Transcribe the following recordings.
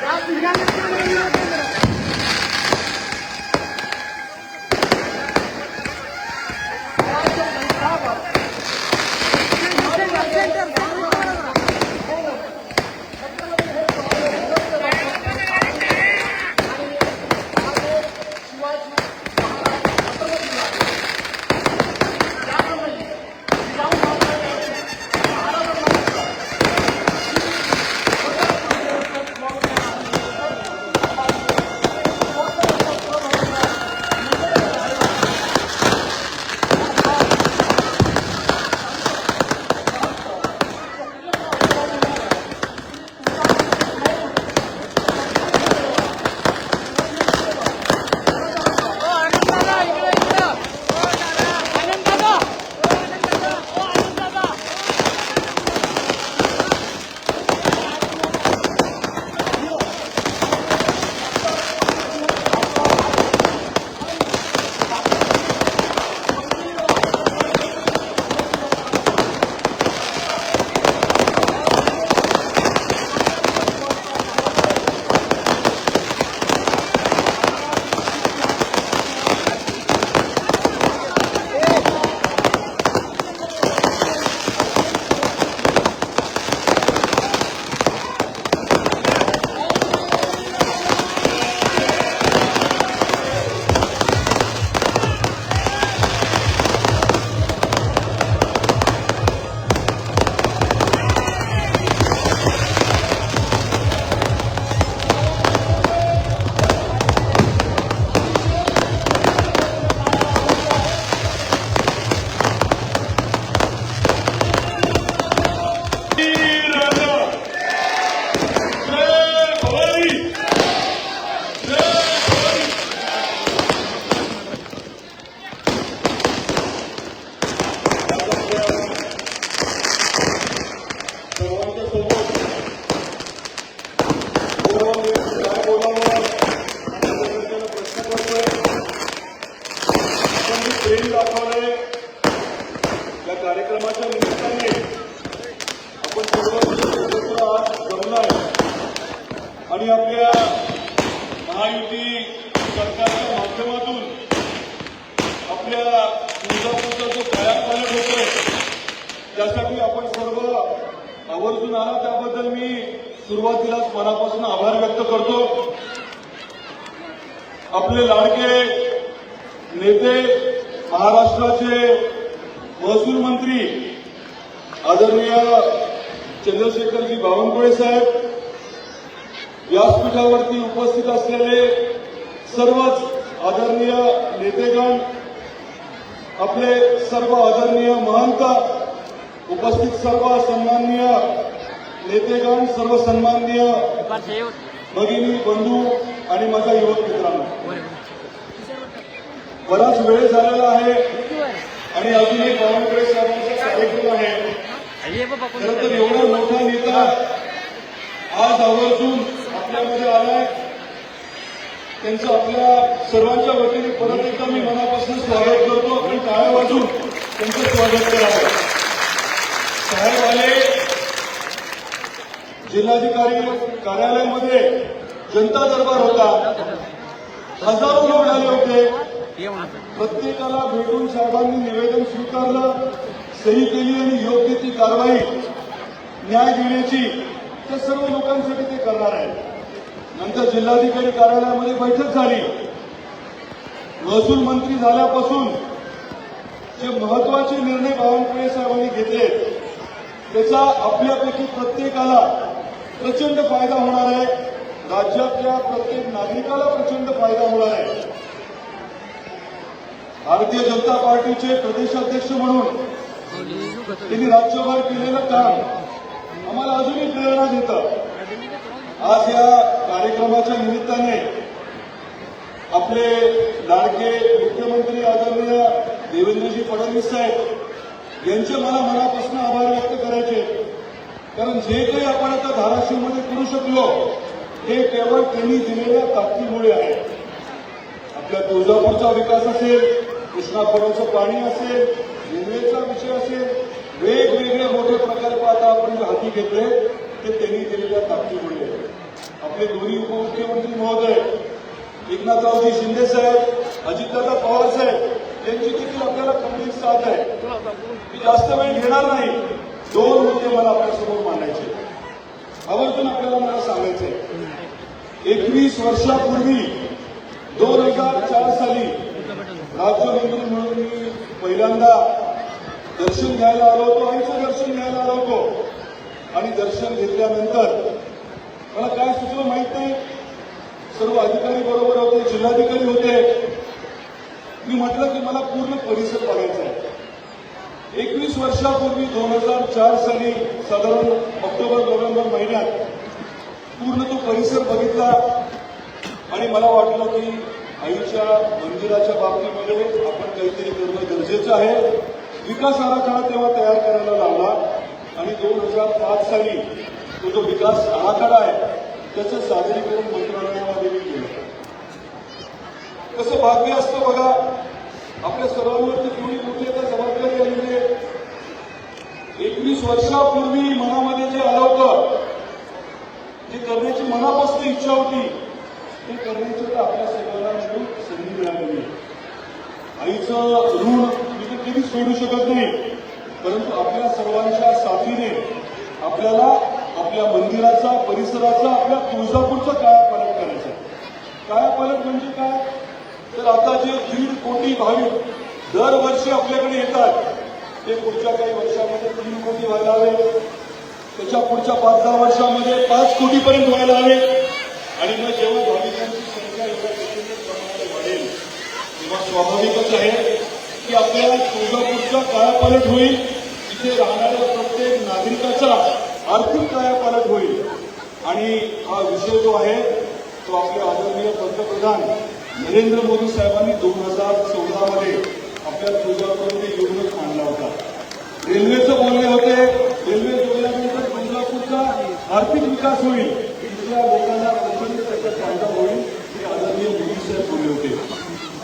सर्वांच्या प्रेम दाखवलंय. या कार्यक्रमाच्या निमित्ताने आपण सर्व आज जमणार आणि आपल्या महायुती सरकारच्या माध्यमातून आपल्या तुळजापूरचा जो कायापालट होतोय त्यासाठी आपण सर्व आवर्जून आला त्याबद्दल मी सुरुवातीलाच मनापासून आभार व्यक्त करतो. आपले लाडके नेते महाराष्ट्राचे महसूल मंत्री आदरणीय चंद्रशेखरजी बावनकुळे साहेब व्यासपीठावरती उपस्थित असलेले सर्वच आदरणीय नेतेगण आपले सर्व आदरणीय महंत उपस्थित सर्व सन्माननीय नेतेगण सर्व सन्माननीय भगिनी बंधू आणि माझा युवक मित्रांनो. बराच वेळ झालेला आहे. आणि अजूनही बावनकुळे साहेबांचा कार्यक्रम आहे. खरं तर एवढा मोठा नेता आज आवर्जून आपल्यामध्ये आलाय. त्यांचं आपल्या सर्वांच्या वतीने परत एकदा मी मनापासून स्वागत करतो. आणि टाळ्या वाजून त्यांचं स्वागत करावं. साहेब आले. जिल्हाधिकारी कार्यालयामध्ये जनता दरबार होता. हजारो लोक आले होते. प्रत्येकाला भेटून साहेबांनी निवेदन स्वीकारलं. सही केली आणि योग्य ती कारवाई न्याय देण्याची त्या सर्व लोकांसाठी ते करणार आहे नंतर जिल्हाधिकारी कार्यालयामध्ये बैठक झाली. महसूल मंत्री झाल्यापासून जे महत्त्वाचे निर्णय बावनकुळे साहेबांनी घेतले त्याचा आपल्यापैकी प्रत्येकाला प्रचंड फायदा होणार आहे. राज्यातल्या प्रत्येक नागरिकाला प्रचंड फायदा होणार आहे. भारतीय जनता पार्टीचे प्रदेशाध्यक्ष म्हणून त्यांनी राज्यभर केलेलं काम आम्हाला अजूनही प्रेरणा देतं. आज या कार्यक्रमाच्या निमित्ताने आपले लाडके मुख्यमंत्री आदरणीय देवेंद्रजी फडणवीस साहेब यांचे मला मनापासून आभार व्यक्त करायचे कारण जे काही आपण आता धाराशिवमध्ये करू शकलो हे केवळ त्यांनी दिलेल्या ताकदीमुळे आहे. आपल्या तुळजापूरचा विकास असेल कृष्णा पाणी असेल रेल्वेचा विषय असेल वेगवेगळे मोठे प्रकल्प आता आपण हाती घेतले ते त्यांनी दिलेल्या ताकदीमुळे आहे. आपले दोन्ही उपमुख्यमंत्री महोदय एकनाथरावजी शिंदे साहेब अजितदादा पवार साहेब यांची देखील आपल्याला कंप्लीट साथ आहे? मी जास्त वेळ घेणार नाही. दोन मुद्दे मला आपल्यासमोर मांडायचे आवर्जून आपल्याला मला सांगायचंय एकवीस वर्षापूर्वी दोन हजार चार साली राज्यमंत्री म्हणून मी पहिल्यांदा दर्शन घ्यायला आलो होतो आईचं दर्शन घ्यायला आलो होतो. आणि दर्शन घेतल्यानंतर मला काय सुचलं माहीत नाही. सर्व अधिकारी बरोबर होते जिल्हाधिकारी होते. मी म्हटलं की मला पूर्ण परिसर बघायचा आहे. एकवीस वर्षापूर्वी दोन हजार चार साली साधारण ऑक्टोबर नोव्हेंबर महिन्यात पूर्ण तो परिसर बघितला आणि मला वाटलं की आईच्या मंदिराच्या बाबतीमध्ये आपण काहीतरी करणं गरजेचं आहे. विकास आराखडा तेव्हा तयार करायला लावला आणि दोन हजार पाच साली तो जो विकास आराखडा आहे त्याचं सादरीकरण मंत्रालयामध्ये मी केलं. कसं भाग्य असतं बघा आपल्या सर्वांवरती केवढी मोठी आता जबाबदारी आलेली आहे? एकवीस वर्षापूर्वी मनामध्ये जे आलं होतं जे करण्याची मनापासून इच्छा होती. ते करण्याची तर आपल्या सगळ्यांना मिळून संधी मिळालेली आईचं ऋण मी तर कधीच फेडू शकत नाही. परंतु आपल्या सर्वांच्या साथीने आपल्याला आपल्या मंदिराचा परिसराचा आपल्या तुळजापूरचा कायापालट करायचा आहे. कायापालट म्हणजे काय? तर आता जे दीड कोटी भाविक दरवर्षी आपल्याकडे येतात ते पुढच्या काही वर्षामध्ये तीन कोटी व्हायला हवे त्याच्या पुढच्या पाच दहा वर्षामध्ये पाच कोटीपर्यंत व्हायला हवे. आणि मग जेव्हा भाविकांची संख्या एवढ्या प्रचंड प्रमाणात वाढेल तेव्हा स्वाभाविकच आहे की आपल्याला तुळजापूरचा कायापालट होईल. तिथे राहणाऱ्या प्रत्येक नागरिकाचा आर्थिक कायापालट होईल. आणि हा विषय जो आहे तो आपले आदरणीय पंतप्रधान नरेंद्र मोदी साहेबांनी दोन हजार चौदामध्ये आपल्या तुळजापूरमध्ये येऊनच मांडला होता. रेल्वेचं बोलणे होते रेल्वे आर्थिक विकास होईल. इथल्या लोकांना प्रचंड त्याचा फायदा होईल हे आदरणीय मोदी साहेब बोलले होते.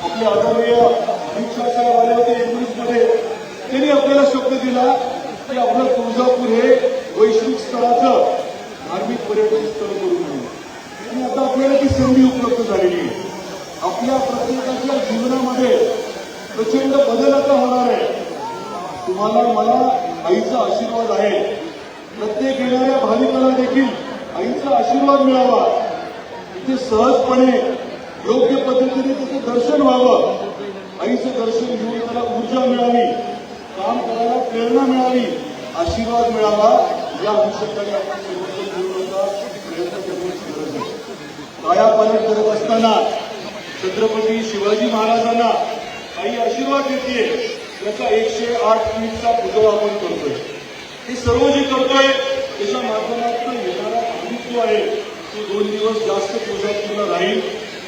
आपले आदरणीय अमित शाह साहेब आले होते एकोणीसमध्ये त्यांनी आपल्याला शब्द दिला की आपलं तुळजापूर हे वैश्विक स्तराचं धार्मिक पर्यटन स्थळ करून म्हणून आणि आता आपल्याला ती संधी उपलब्ध झालेली आहे. आपल्या प्रत्येकाच्या जीवनामध्ये प्रचंड बदल आता होणार आहे. तुम्हाला मला आईचा आशीर्वाद आहे. प्रत्येक येणाऱ्या भाविकाला देखील आईचा आशीर्वाद मिळावा. इथे सहजपणे योग्य पद्धतीने त्याचं दर्शन व्हावं. आईचं दर्शन घेऊन त्याला ऊर्जा मिळावी काम करायला प्रेरणा मिळावी आशीर्वाद मिळावा. या अनुषंगाने आपण सर्वोत्तम मिळून प्रयत्न करण्याची गरज आहे कायापालन करत असताना छत्रपती शिवाजी महाराजांना काही आशीर्वाद देते. त्याचा एकशे आठ फीटचा पुतळा आपण करतोय. हे सर्व जे करतोय त्याच्या माध्यमातून येणारा भाविक जो आहे तो दोन दिवस जास्त तुळजापूरला राहील.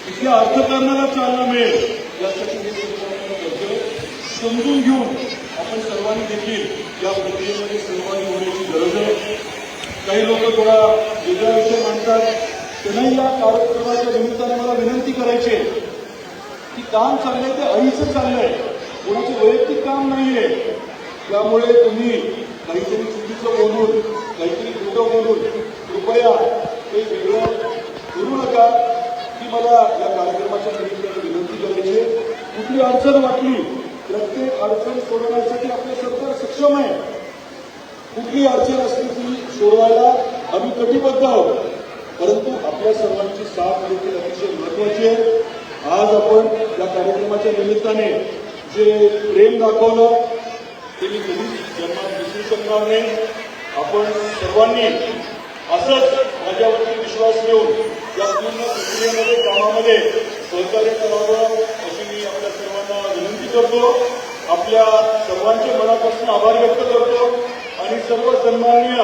इथल्या अर्थकारणाला चालना मिळेल यासाठी हे करतोय. समजून घेऊन आपण सर्वांनी देखील या प्रक्रियेमध्ये सहभागी होण्याची गरज आहे. काही लोक थोडा वेगळा विषय मांडतात. त्यांनाही या कार्यक्रमाच्या निमित्ताने मला विनंती करायची आहे की काम चाललंय ते आईचं चाललंय. कोणाचं वैयक्तिक काम नाहीये. त्यामुळे तुम्ही काहीतरी चुकीचं बोलून काहीतरी खोटं बोलून कृपया ते वेगळं करू नका. ही मला या कार्यक्रमाच्या निमित्ताने विनंती करायची आहे. कुठली अडचण वाटली प्रत्येक अडचण सोडवण्यासाठी आपलं सरकार सक्षम आहे. कुठली अडचण असली ती सोडवायला आम्ही कटिबद्ध आहोत. परंतु आपल्या सर्वांची साथ देखील अतिशय महत्वाची आहे. आज आपण या कार्यक्रमाच्या निमित्ताने जे प्रेम दाखवलं ते मी कधीच जन्मात विसरू शकणार नाही. आपण सर्वांनी असंच माझ्यावरती विश्वास ठेवून या पूर्ण प्रक्रियेमध्ये कामामध्ये सहकार्य करावं अशी मी आपल्या सर्वांना विनंती करतो. आपल्या सर्वांचे मनापासून आभार व्यक्त करतो. आणि सर्व सन्माननीय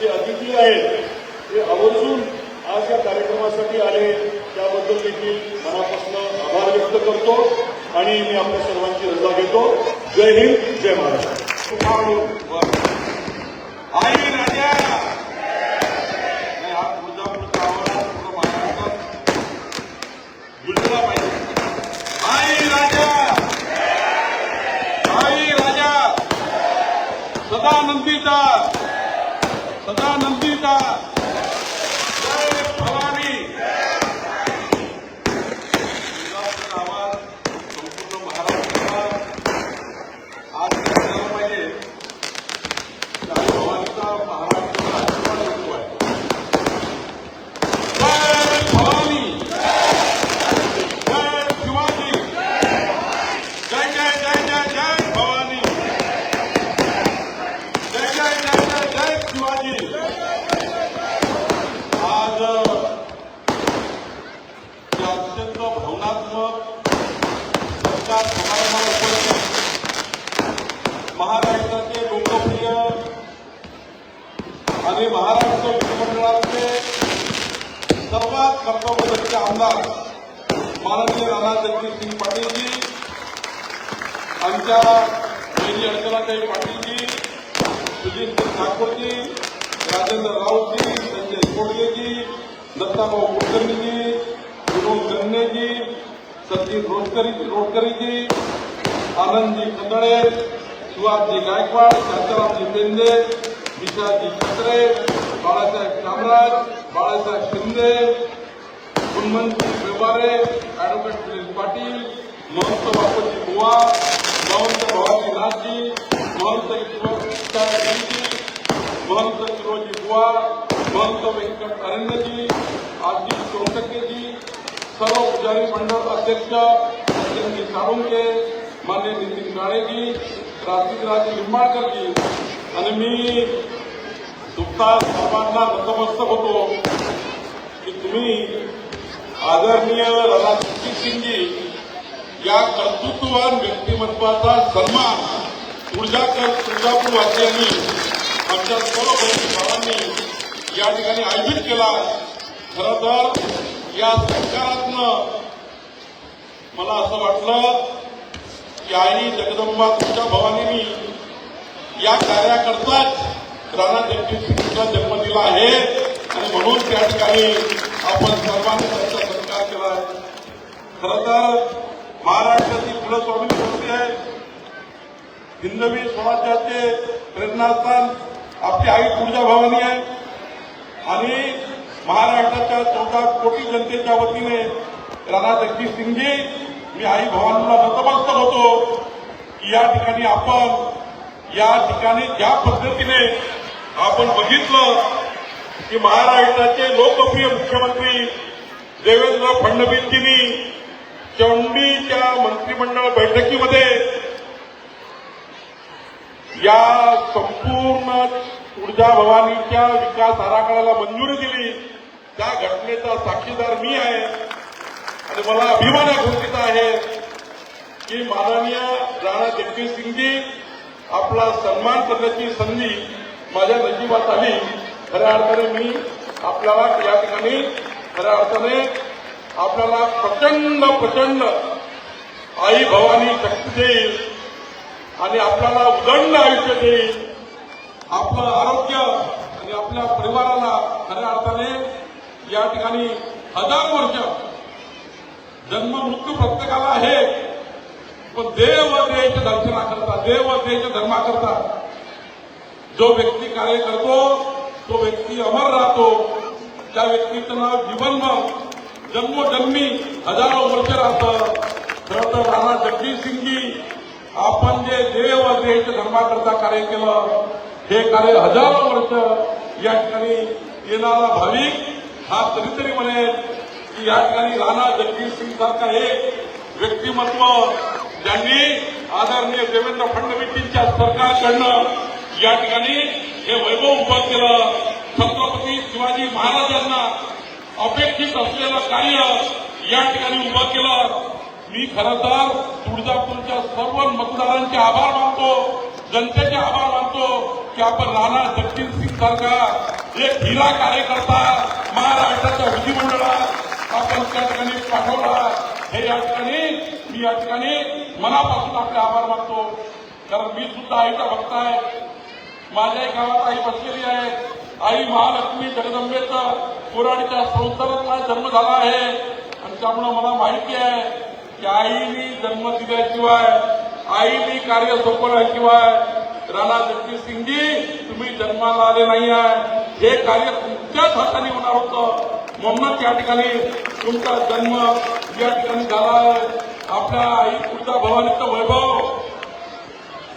जे अतिथी आहेत ते आवर्जून आज या कार्यक्रमासाठी आले. त्याबद्दल देखील मनापासून आभार व्यक्त करतो. आणि मी आपल्या सर्वांची रजा घेतो. जय हिंद जय महाराष्ट्र. आई राजा नाही, हा तुळजापूरचा आवाज पूर्ण महाराष्ट्रात गुंजला पाहिजे आई राजा आई राजा सदा नंदीचा सदा नंदीचा जय आणि महाराष्ट्र विधिमंडळाचे सर्वात कर्तव्यदक्ष आमदार माननीय राणा जगदीशसिंग पाटीलजी आमच्या बहिणी अर्चनाताई पाटीलजी सुजित ठाकूरजी राजेंद्र राऊतजी संजय कोडगेजी दत्ताभाऊ कुलकर्णीजी विनोद गन्नेजी सचिन रोडकरी रोडकरीजी आनंदजी खंदळे सुहासजी गायकवाड शांतारामजी पेंदे विशालजी छत्रे बाळासाहेब कामराज बाळासाहेब शिंदे गुणमंत्री व्यवहारे ॲडव्होकेट सुनील पाटील महंत बापूजी बुवा महंत भवानी नाथजी महंत ईश्वरजी महंत शिरोजी बुवा महंत व्यंकट अरण्यजी आजी चौटकेजी सर्व पुजारी मंडळ अध्यक्ष सचिनजी साळुंके मान्य नितीन गाळेजी राज निंबाळकरजी आणि मी तुमचा सर्वांना नतमस्तक होतो. की तुम्ही आदरणीय रणजित सिंगजी या कर्तृत्ववान व्यक्तिमत्वाचा सन्मान तुळजापूर तुळजापूरवासियांनी आमच्या सर्व बहिणी भावांनी या ठिकाणी आयोजित केला. खरं तर या सरकारातनं मला असं वाटलं की आई जगदंबा तुमच्या भवानीनी या कार्याकरताच राणा जगदीशसिंगचा जन्म दिला आहे. आणि म्हणून त्या ठिकाणी आपण सर्वांनी त्यांचा सत्कार केला. आहे खर तर महाराष्ट्राची कुलस्वामी शक्ती आहे हिंदवी स्वराज्याचे प्रेरणास्थान आपली आई तुळजा भवानी आहे. आणि महाराष्ट्राच्या चौदा कोटी जनतेच्या वतीने राणा जगदीश सिंगजी मी आई भवानीला नतमस्तक होतो की या ठिकाणी आपण या ठिकाणी ज्या पद्धतीने आपण बघितलं की महाराष्ट्राचे लोकप्रिय मुख्यमंत्री देवेंद्र फडणवीसजींनी चौंडीच्या मंत्रिमंडळ बैठकीमध्ये या संपूर्ण ऊर्जा भवानीच्या विकास आराखड्याला मंजुरी दिली. त्या घटनेचा साक्षीदार मी आहे. आणि मला अभिमान घोषित आहे की माननीय राणा जगदीश सिंगजी आपला सन्मान करण्याची संधी माझ्या नशिबात आली. खऱ्या अर्थाने मी आपल्याला या ठिकाणी खऱ्या अर्थाने आपल्याला प्रचंड प्रचंड आई भवानी शक्ती देईल आणि आपल्याला उदंड आयुष्य देईल. आपलं आरोग्य आणि आपल्या परिवाराला खऱ्या अर्थाने या ठिकाणी हजार वर्ष जन्म मृत्यू प्रत्येकाला आहे. पण देव देश दर्शनाकरता देव देश धर्माकरता जो व्यक्ती कार्य करतो तो व्यक्ती अमर राहतो. त्या व्यक्तीचं नाव जीवन जन्मोजन्मी हजारो वर्ष राहतं. खरं तर राणा जगदीशसिंगजी आपण जे देव देश धर्माकरता कार्य केलं हे कार्य हजारो वर्ष या ठिकाणी येणारा भाविक हा कधीतरी म्हणेल की या ठिकाणी राणा जगदीश सिंग सारखा एक व्यक्तिमत्व ज्यांनी आदरणीय देवेंद्र फडणवीसजींच्या सरकारकडनं या ठिकाणी हे वैभव उभं केलं छत्रपती शिवाजी महाराजांना अपेक्षित असलेलं कार्य या ठिकाणी उभं केलं. मी खरं तर तुळजापूरच्या सर्व मतदारांचे आभार मानतो जनतेचे आभार मानतो की आपण राणा जगदीश सिंग सरकार एक हिरा कार्यकर्ता महाराष्ट्राच्या विधिमंडळात आपण त्या ठिकाणी पाठवला. हे या ठिकाणी मी या ठिकाणी मनापासून आपले आभार मानतो. कारण मी सुद्धा आईचा भक्त आहे. माझ्याही गावात आई बसलेली आहे. आई महालक्ष्मी जगदंबेचा पुराणीच्या संसारातला जन्म झाला आहे. आणि त्यामुळे मला माहिती आहे की आईनी जन्म दिल्याशिवाय आईनी कार्य सोपवल्याशिवाय राणा जगदीश सिंगजी तुम्ही जन्माला आले नाही आहे. हे कार्य तुमच्याच हाताने होणार होतं. म्हणूनच या ठिकाणी तुमचा जन्म या ठिकाणी झाला आहे. आपल्या आई तुळजा भवानीचं वैभव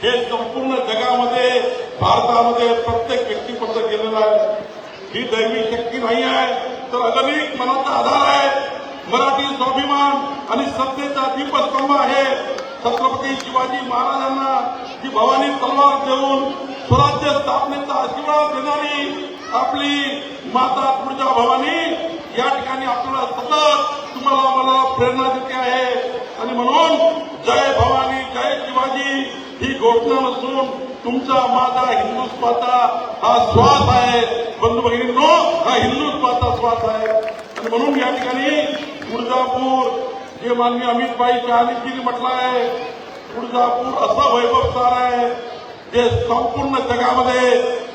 हे संपूर्ण जगामध्ये भारतामध्ये प्रत्येक व्यक्तीपर्यंत गेलेला आहे. ही दैवी शक्ती नाही आहे तर अगणित मनाचा आधार आहे. मराठी स्वाभिमान आणि सत्तेचा दीपस्तंभ आहे. छत्रपती शिवाजी महाराजांना जी भवानी तलवार देऊन स्वराज्य स्थापनेचा आशीर्वाद देणारी आपली माता तुळजा भवानी या ठिकाणी आपल्याला सतत तुम्हाला मला प्रेरणा देते आहे. आणि म्हणून जय भवानी जय शिवाजी ही घोषणा नसून तुमचा माझा हिंदुत्वाचा हा श्वास आहे. बंधू भगिनींनो हा हिंदुत्वाचा श्वास आहे. आणि म्हणून या ठिकाणी तुळजापूर जे माननीय अमितभाई शहाजींनी म्हटलं आहे तुळजापूर असं वैभव स्थान आहे जे संपूर्ण जगामध्ये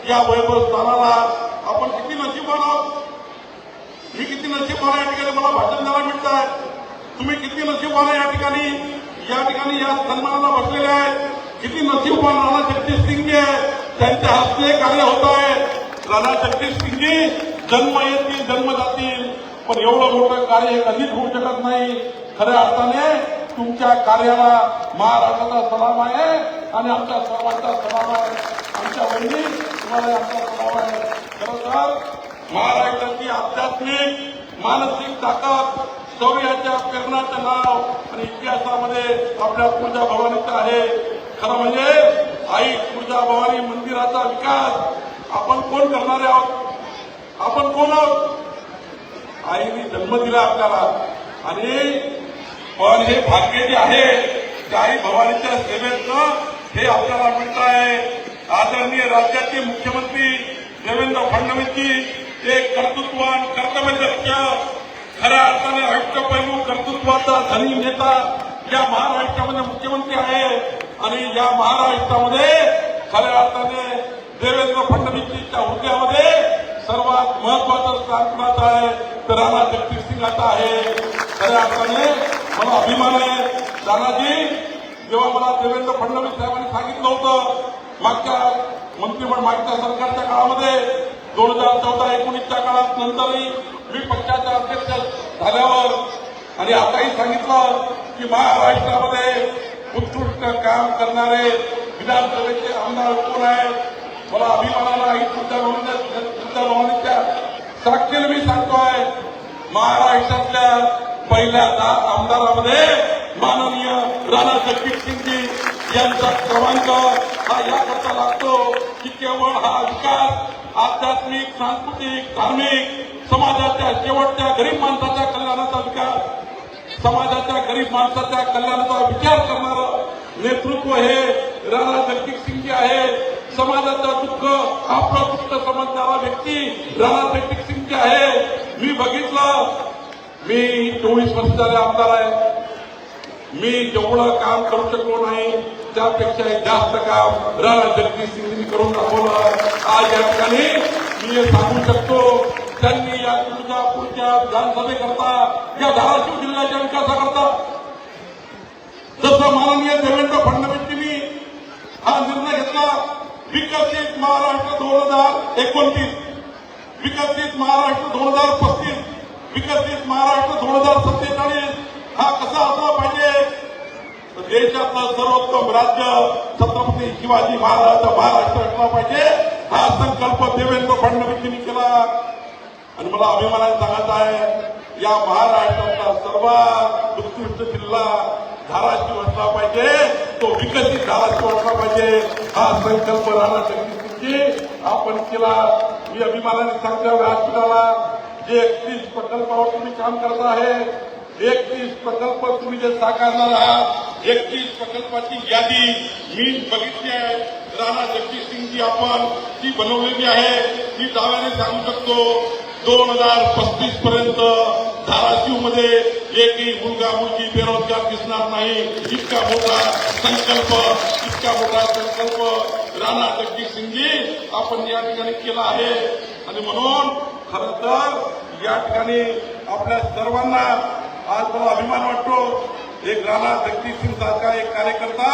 या वैभव स्थानाला आपण किती नशीबवान आहोत मी किती नशीबवान आहे या ठिकाणी? मला भाषण द्यायला मिळत आहे तुम्ही किती नशीबवान आहे या ठिकाणी? या ठिकाणी या सन्मानाला बसलेले आहेत किती नशीबवान राणा जगदीश सिंगजी आहे त्यांच्या हस्ते कार्य होत आहे. राणा जगदीश सिंगजी जन्म येतील जन्म जातील पण एवढं मोठं कार्य कधीच होऊ शकत नाही. खऱ्या अर्थाने तुमच्या कार्याला महाराष्ट्राचा सलाम आहे आणि आमच्या सर्वांचा सलाम आहे. आमच्या बहिणी तुम्हाला आमचा सलाम आहे. खरं तर महाराष्ट्राची आध्यात्मिक मानसिक ताकद शौर्याच्या कर्णाचं नाव आणि इतिहासामध्ये आपल्या तुळजा भवानीचं आहे. खरं म्हणजे आई तुळजा भवानी मंदिराचा विकास. आपण कोण करणारे आहोत? आपण कोण आहोत? आईने जन्म दिला आपल्याला. आणि पण हे भाग्य जे आहे आई भवानीच्या सेवेतनं हे आपल्याला मिळत आहे. आदरणीय राज्याचे मुख्यमंत्री देवेंद्र फडणवीसजी ते कर्तृत्वान कर्तव्यदक्ष खऱ्या अर्थाने अष्टपैलू कर्तृत्वाचा धनी नेता या महाराष्ट्रामध्ये मुख्यमंत्री आहे आणि या महाराष्ट्रामध्ये खऱ्या अर्थाने देवेंद्र फडणवीसजीच्या हुद्द्यामध्ये सर्वात महत्वाचं स्थान कुणाचं आहे? तर राणा जगदीश सिंगाचा आहे. खऱ्या अर्थाने मला अभिमान आहे. राणाजी जेव्हा मला देवेंद्र फडणवीस साहेबांनी सांगितलं होतं मागच्या मंत्रिमंडळ मागच्या सरकारच्या काळामध्ये दोन हजार चौदा एकोणीसच्या काळात नंतरही मी पक्षाचा अध्यक्ष झाल्यावर आणि आताही सांगितलं की महाराष्ट्रामध्ये उत्कृष्ट काम करणारे विधानसभेचे आमदार कोण आहेत? मला अभिमानाला ही तुमच्या भवनाच्या तुमच्या भवनाच्या साक्षीने मी सांगतोय महाराष्ट्रातल्या पहिल्या दहा आमदारामध्ये माननीय राणा जगदीश सिंगजी यांचा क्रमांक हा याकरता लागतो की केवळ हा विकास आध्यात्मिक सांस्कृतिक धार्मिक समाजाच्या शेवटच्या गरीब माणसाच्या कल्याणाचा विकास समाजाच्या गरीब माणसाच्या कल्याणाचा विचार करणारं नेतृत्व हे राणा जगदीश सिंगजी आहे. समाजाचं दुःख आपलं दुःख समजणारा व्यक्ती राणा जगदीश सिंगजी आहे. मी बघितलं मी चोवीस वर्षाचे आमदार आहे. मी जेवढं काम करू शकलो नाही त्यापेक्षा जास्त काम राणा जगदीश सिंगनी करून दाखवलं आज या ठिकाणी मी हे सांगू शकतो त्यांनी या तुळजापूरच्या विधानसभेकरता या धाराशिव जिल्ह्याच्या विकासाकरता जसं माननीय देवेंद्र फडणवीसनी हा निर्णय घेतला विकसित महाराष्ट्र दोन हजार एकोणतीस विकसित महाराष्ट्र दोन हजार पस्तीस विकसित महाराष्ट्र दोन हजार सत्तेचाळीस हा कसा असला पाहिजे? देशातलं सर्वोत्तम राज्य छत्रपती शिवाजी महाराजांचा महाराष्ट्र असला पाहिजे. हा संकल्प देवेंद्र फडणवीसजींनी केला. आणि मला अभिमानाने सांगायचं आहे या महाराष्ट्रातला सर्वात उत्कृष्ट जिल्हा धाराशिव असला पाहिजे तो विकसित धाराशिव असला पाहिजे. हा संकल्प राणा जगदीशजी आपण केला. मी अभिमानाने सांगतो व्यासपीठाला जे एकतीस प्रकल्पावर तुम्ही काम करत आहे एकतीस प्रकल्प तुम्ही जे साकारणार आहात एकतीस प्रकल्पाची यादी मी बघितली आहे. राणा जगदीश सिंगजी आपण ती बनवलेली आहे. ती दाव्याने सांगू शकतो. दोन हजार पस्तीस पर्यंत धाराशिवमध्ये एकही मुलगा मुलगी बेरोजगार दिसणार नाही. इतका मोठा संकल्प इतका मोठा संकल्प राणा जगदीश सिंगजी आपण या ठिकाणी केला आहे. आणि म्हणून खरं तर या ठिकाणी आपल्या सर्वांना आज मला अभिमान वाटतो. एक राणा जगदीश सिंग सारखा एक कार्यकर्ता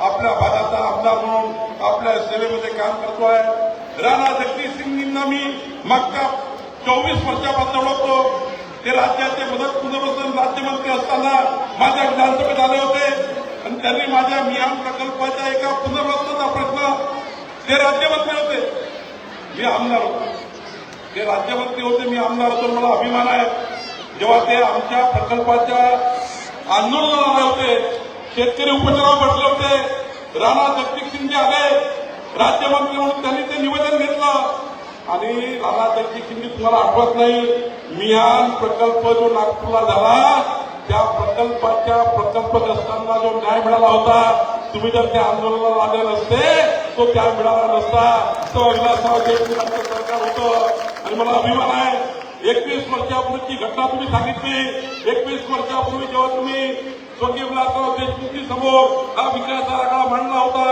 आपल्या भागाचा आमदार म्हणून आपल्या सेवेमध्ये काम करतोय. राणा जगदीश सिंगजींना मी मागच्या चोवीस वर्षापासून ओळखतो. ते राज्याचे मदत पुनर्वसन राज्यमंत्री असताना माझ्या विधानसभेत आले होते. आणि त्यांनी माझ्या मियान प्रकल्पाच्या एका पुनर्वसनाचा प्रश्न ते राज्यमंत्री होते. मी आमदार होतो. ते राज्यमंत्री होते मी आमदार होतो मला अभिमान आहे. जेव्हा ते आमच्या प्रकल्पाच्या आंदोलन आले होते शेतकरी उपोषणावर बसले होते राणा जगदीप सिंगजी आले राज्यमंत्री म्हणून त्यांनी ते निवेदन घेतलं. आणि राणा जगदीप सिंगजी तुम्हाला आठवत नाही मिहान प्रकल्प जो नागपूरला झाला त्या प्रकल्पाच्या प्रकल्पग्रस्तांना जो न्याय मिळाला होता तुम्ही जर त्या आंदोलनाला आले नसते तो त्या मिळाला नसता. तो विलासराव सरकार होतं. आणि मला अभिमान आहे एकवीस वर्षापूर्वीची घटना तुम्ही सांगितली. एकवीस वर्षापूर्वी जेव्हा तुम्ही स्वर्गीय विलासराव देशमुखी समोर हा विकास आराखडा मांडला होता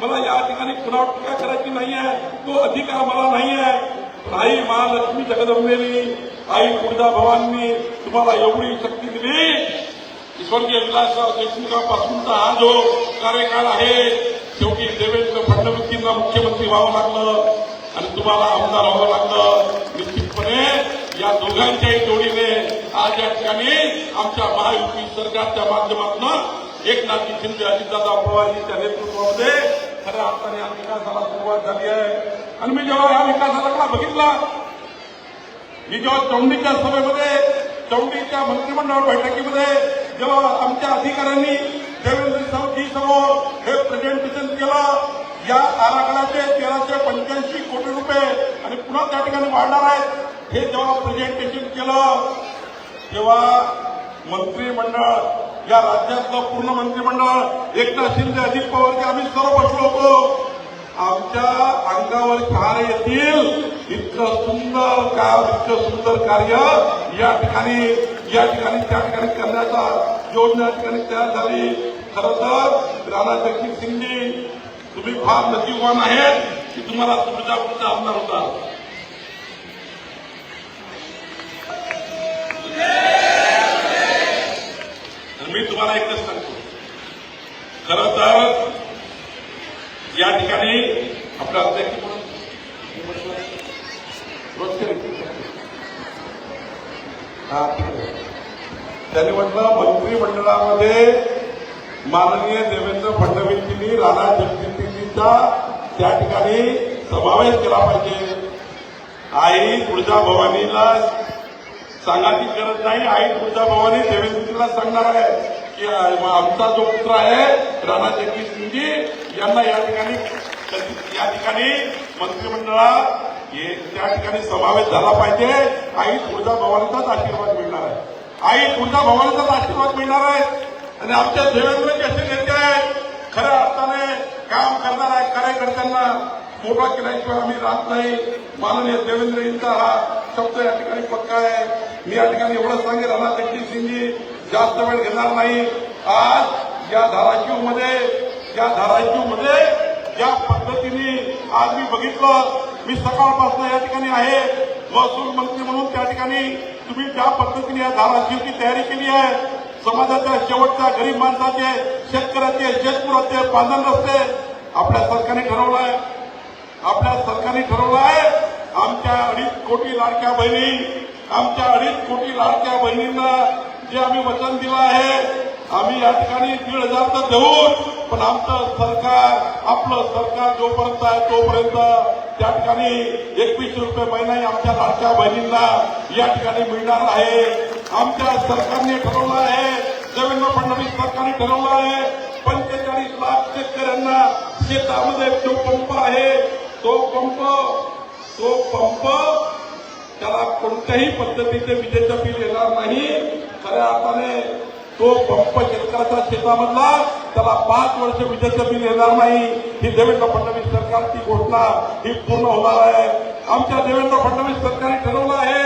मला या ठिकाणी पुन्हा टीका करायची नाही आहे तो अधिकार मला नाही आहे आई महालक्ष्मी जगदंबेनी आई तुळजा भवानी तुम्हाला एवढी शक्ती दिली. की स्वर्गीय विलासराव देशमुखापासूनचा हा जो कार्यकाळ आहे शेवटी देवेंद्र फडणवीसजींना मुख्यमंत्री व्हावं लागलं आणि तुम्हाला आमदार व्हावं लागलं. निश्चितपणे या दोघांच्याही जोडीने आज या ठिकाणी आमच्या महायुती सरकारच्या माध्यमातून एकनाथजी शिंदे अजितदादा पवारजींच्या नेतृत्वामध्ये खऱ्या अर्थाने या विकासाला सुरुवात झाली आहे. आणि मी जेव्हा या विकासाला बघितला? मी जेव्हा चौंडीच्या सभेमध्ये चौंडीच्या मंत्रिमंडळ बैठकीमध्ये जेव्हा आमच्या अधिकाऱ्यांनी देवेंद्र समोर हे प्रेझेंटेशन केलं या आराखड्याचे तेराशे पंच्याऐंशी कोटी रुपये आणि पुन्हा त्या ठिकाणी वाढणार आहेत. हे जेव्हा प्रेझेंटेशन केलं तेव्हा मंत्रिमंडळ या राज्यातलं पूर्ण मंत्रिमंडळ एकनाथ शिंदे अजित पवारचे आम्ही सर्व बसलो होतो. आमच्या अंगावर शहारे येतील. इतकं सुंदर काम इतकं सुंदर कार्य या ठिकाणी या ठिकाणी त्या ठिकाणी करण्याचा योजना या ठिकाणी तयार झाली. खरं तर राणा जगजित सिंगजी तुम्ही फार नजीवान आहेत की तुम्हाला तुळजापूरचा आमदार होता. तर मी तुम्हाला एकच सांगतो. खरं तर या ठिकाणी आपल्या अध्यक्ष म्हणून हा, त्यांनी म्हटलं मंत्रिमंडळामध्ये माननीय देवेंद्र फडणवीसजींनी राणा जगजितजींचा त्या ठिकाणी समावेश केला पाहिजे. आई तुळजा भवानीला सांगायची गरज नाही. आई तुळजा भवानी देवेंद्रजीला सांगणार आहे की आमचा जो पुत्र आहे राणा जगदीश सिंगजी यांना या ठिकाणी या ठिकाणी मंत्रिमंडळात हे त्या ठिकाणी समावेश झाला पाहिजे. आई तुळजा भवानीचाच आशीर्वाद मिळणार आहे. आई तुळजा भवानीचाच आशीर्वाद मिळणार आहे. आणि आमच्या देवेंद्र जसे नेते आहेत. खऱ्या अर्थाने काम करणार आहे कार्यकर्त्यांना मोठा केल्याशिवाय आम्ही राहत नाही. माननीय देवेंद्रजींचा हा शब्द या ठिकाणी पक्का आहे. मी या ठिकाणी एवढंच सांगेल राणा जगदीश सिंगजी जास्त वेळ घेणार नाही. आज या धाराशिवमध्ये या धाराशिवमध्ये ज्या पद्धतीने आज मी बघितलं मी सकाळपासून या ठिकाणी आहे. महसूल मंत्री म्हणून त्या ठिकाणी तुम्ही ज्या पद्धतीने या धाराशिवची तयारी केली आहे समाजाच्या शेवटच्या गरीब माणसाचे शेतकऱ्याचे शेतपुराचे पांधन रस्ते आपल्या सरकारने ठरवलं आहे. आपल्या सरकारने ठरवलं आहे. आमच्या अडीच कोटी लाडक्या बहिणी आमच्या अडीच कोटी लाडक्या बहिणींना जे आम्ही वचन दिलं आहे आम्ही या ठिकाणी दीड हजार तर देऊन पण आमचं सरकार आपलं सरकार जोपर्यंत आहे तोपर्यंत त्या ठिकाणी एकवीसशे रुपये महिनाही आमच्या लाडक्या बहिणींना या ठिकाणी मिळणार आहे. आमच्या सरकारने ठरवलं आहे देवेंद्र फडणवीस सरकारने ठरवलं आहे पंचेचाळीस लाख शेतकऱ्यांना शेतामध्ये जो पंप आहे तो पंप तो पंप त्याला कोणत्याही पद्धतीचे विजेचं बिल येणार नाही. खऱ्या अर्थाने तो पंप शेतकऱ्याचा शेतामधला त्याला पाच वर्ष विजेचं बिल येणार नाही. ही देवेंद्र फडणवीस सरकारची घोषणा ही पूर्ण होणार आहे. आमच्या देवेंद्र फडणवीस सरकारने ठरवलं आहे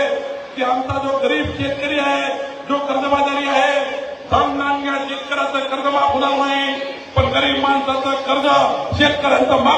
की आमचा जो गरीब शेतकरी आहे जो कर्जबाजारी आहे सामान्य शेतकऱ्याचं कर्ज माफ होणार नाही. पण गरीब माणसाचं कर्ज शेतकऱ्यांचं माफ